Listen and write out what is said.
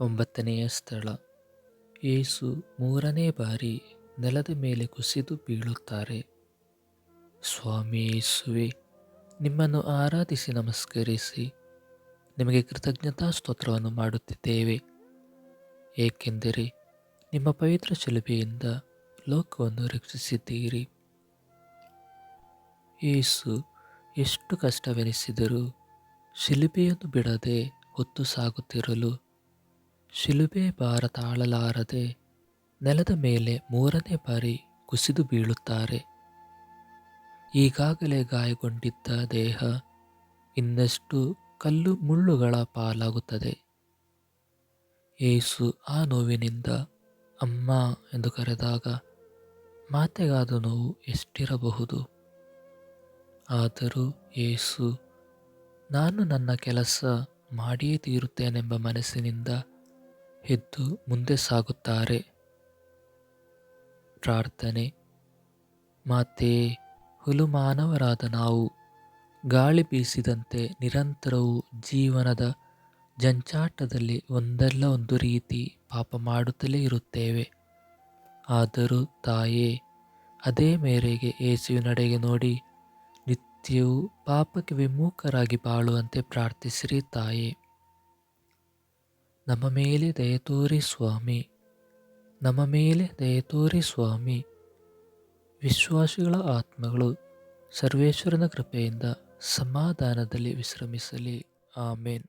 ಒಂಬತ್ತನೆಯ ಸ್ಥಳ. ಯೇಸು ಮೂರನೇ ಬಾರಿ ನೆಲದ ಮೇಲೆ ಕುಸಿದು ಬೀಳುತ್ತಾರೆ. ಸ್ವಾಮಿ ಯೇಸುವೆ, ನಿಮ್ಮನ್ನು ಆರಾಧಿಸಿ ನಮಸ್ಕರಿಸಿ. ನಿಮಗೆ ಕೃತಜ್ಞತಾ ಸ್ತೋತ್ರವನ್ನು ಮಾಡುತ್ತಿದ್ದೇವೆ. ಏಕೆಂದರೆ ನಿಮ್ಮ ಪವಿತ್ರ ಶಿಲುಬೆಯಿಂದ ಲೋಕವನ್ನು ರಕ್ಷಿಸಿದ್ದೀರಿ. ಯೇಸು ಎಷ್ಟು ಕಷ್ಟವೆನಿಸಿದರೂ ಶಿಲುಬೆಯನ್ನು ಬಿಡದೆ ಹೊತ್ತು ಸಾಗುತ್ತಿರಲು ಶಿಲುಬೆ ಭಾರ ತಾಳಲಾರದೆ ನೆಲದ ಮೇಲೆ ಮೂರನೇ ಬಾರಿ ಕುಸಿದು ಬೀಳುತ್ತಾರೆ. ಈಗಾಗಲೇ ಗಾಯಗೊಂಡಿದ್ದ ದೇಹ ಇನ್ನಷ್ಟು ಕಲ್ಲು ಮುಳ್ಳುಗಳ ಪಾಲಾಗುತ್ತದೆ. ಏಸು ಆ ನೋವಿನಿಂದ, ಅಮ್ಮ ಎಂದು ಕರೆದಾಗ ಮಾತೆಗಾದ ನೋವು ಎಷ್ಟಿರಬಹುದು? ಆದರೂ ಏಸು, ನಾನು ನನ್ನ ಕೆಲಸ ಮಾಡಿಯೇ ತೀರುತ್ತೇನೆಂಬ ಮನಸ್ಸಿನಿಂದ ಎದ್ದು ಮುಂದೆ ಸಾಗುತ್ತಾರೆ. ಪ್ರಾರ್ಥನೆ. ಮಾತೆ ಹುಲು ಮಾನವರಾದ ನಾವು, ಗಾಳಿ ಬೀಸಿದಂತೆ ನಿರಂತರವು ಜೀವನದ ಜಂಚಾಟದಲ್ಲಿ ಒಂದಲ್ಲ ಒಂದು ರೀತಿ ಪಾಪ ಮಾಡುತ್ತಲೇ ಇರುತ್ತೇವೆ. ಆದರೂ ತಾಯೇ, ಅದೇ ಮೇರೆಗೆ ಯೇಸುವಿನಡೆಗೆ ನೋಡಿ ನಿತ್ಯವೂ ಪಾಪಕ್ಕೆ ವಿಮುಖರಾಗಿ ಬಾಳುವಂತೆ ಪ್ರಾರ್ಥಿಸಿರಿ ತಾಯೇ. ನಮ್ಮ ಮೇಲೆ ದಯತೋರಿ ಸ್ವಾಮಿ. ನಮ್ಮ ಮೇಲೆ ದಯತೋರಿ ಸ್ವಾಮಿ. ವಿಶ್ವಾಸಿಗಳ ಆತ್ಮಗಳು, ಸರ್ವೇಶ್ವರನ ಕೃಪೆಯಿಂದ ಸಮಾಧಾನದಲ್ಲಿ ವಿಶ್ರಮಿಸಲಿ. ಆಮೇನ್.